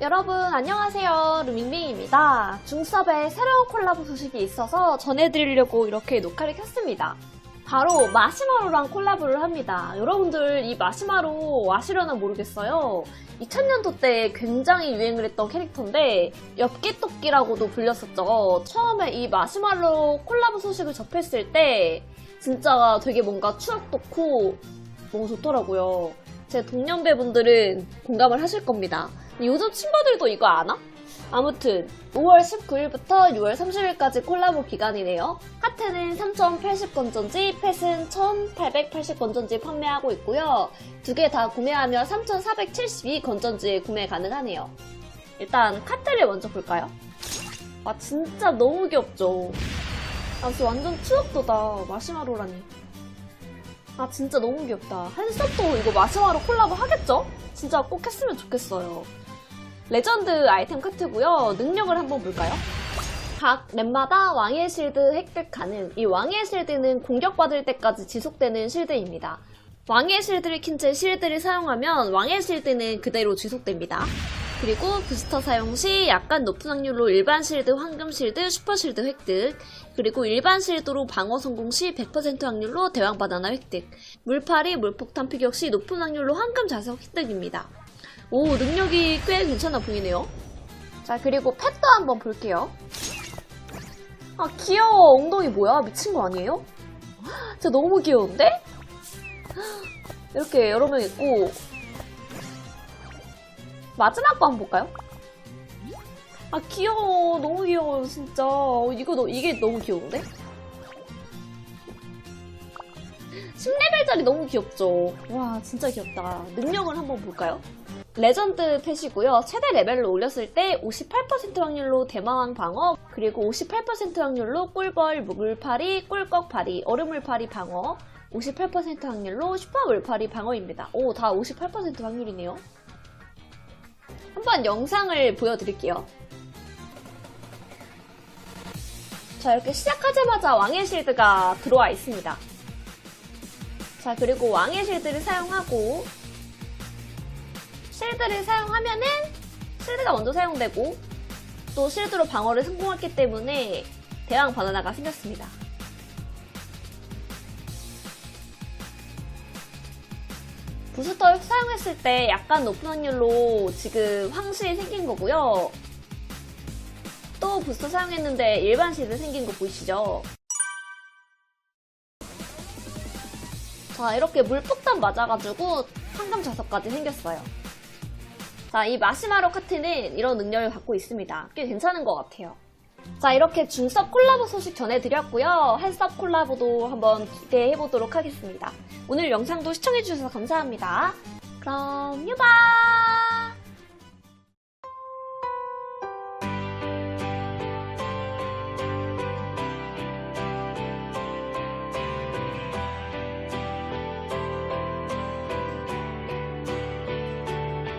여러분 안녕하세요. 루밍밍입니다. 중섭에 새로운 콜라보 소식이 있어서 전해드리려고 이렇게 녹화를 켰습니다. 바로 마시마로랑 콜라보를 합니다. 여러분들 이 마시마로 아시려나 모르겠어요. 2000년도 때 굉장히 유행을 했던 캐릭터인데 엽기토끼라고도 불렸었죠. 처음에 이 마시마로 콜라보 소식을 접했을 때 진짜 되게 뭔가 추억도 고 너무 좋더라고요 제 동년배분들은 공감을 하실 겁니다. 요즘 친구들도 이거 아나? 아무튼 5월 19일부터 6월 30일까지 콜라보 기간이네요. 하트는 3080건전지, 펫은 1880건전지 판매하고 있고요. 두 개 다 구매하면 3472건전지에 구매 가능하네요. 일단 카트를 먼저 볼까요? 아 진짜 너무 귀엽죠? 아 진짜 완전 추억도다 마시마로라니. 아 진짜 너무 귀엽다. 한스톱도 이거 마시마로 콜라보 하겠죠? 진짜 꼭 했으면 좋겠어요. 레전드 아이템 카트고요. 능력을 한번 볼까요? 각 맵마다 왕의 실드 획득 가능. 이 왕의 실드는 공격받을 때까지 지속되는 실드입니다. 왕의 실드를 킨 채 실드를 사용하면 왕의 실드는 그대로 지속됩니다. 그리고 부스터 사용 시 약간 높은 확률로 일반 실드, 황금 실드, 슈퍼 실드 획득, 그리고 일반 실드로 방어 성공 시 100% 확률로 대왕 바나나 획득, 물파리, 물폭탄 피격 시 높은 확률로 황금 자석 획득입니다. 오, 능력이 꽤 괜찮아 보이네요. 자, 그리고 펫도 한번 볼게요. 아, 귀여워. 엉덩이 뭐야? 미친 거 아니에요? 진짜 너무 귀여운데? 이렇게 여러 명 있고, 마지막 거 한번 볼까요? 아 귀여워. 너무 귀여워요 진짜. 어, 이거 너, 이게 너무 귀여운데? 10레벨짜리 너무 귀엽죠? 와 진짜 귀엽다. 능력을 한번 볼까요? 레전드 펫이고요. 최대 레벨로 올렸을 때 58% 확률로 대마왕 방어 그리고 58% 확률로 꿀벌 물파리 꿀꺽파리 얼음물파리 방어 58% 확률로 슈퍼물파리 방어입니다. 오 다 58% 확률이네요 한번 영상을 보여드릴게요. 자, 이렇게 시작하자마자 왕의 실드가 들어와 있습니다. 자, 그리고 왕의 실드를 사용하고, 실드를 사용하면은, 실드가 먼저 사용되고, 또 실드로 방어를 성공했기 때문에 대왕 바나나가 생겼습니다. 부스터 사용했을 때 약간 높은 확률로 지금 황실이 생긴 거고요. 또 부스터 사용했는데 일반 실드 생긴 거 보이시죠? 자, 이렇게 물폭탄 맞아가지고 황금 자석까지 생겼어요. 자, 이 마시마로 카트는 이런 능력을 갖고 있습니다. 꽤 괜찮은 것 같아요. 자, 이렇게 중섭 콜라보 소식 전해드렸고요. 한섭 콜라보도 한번 기대해보도록 하겠습니다. 오늘 영상도 시청해주셔서 감사합니다. 그럼, 유바!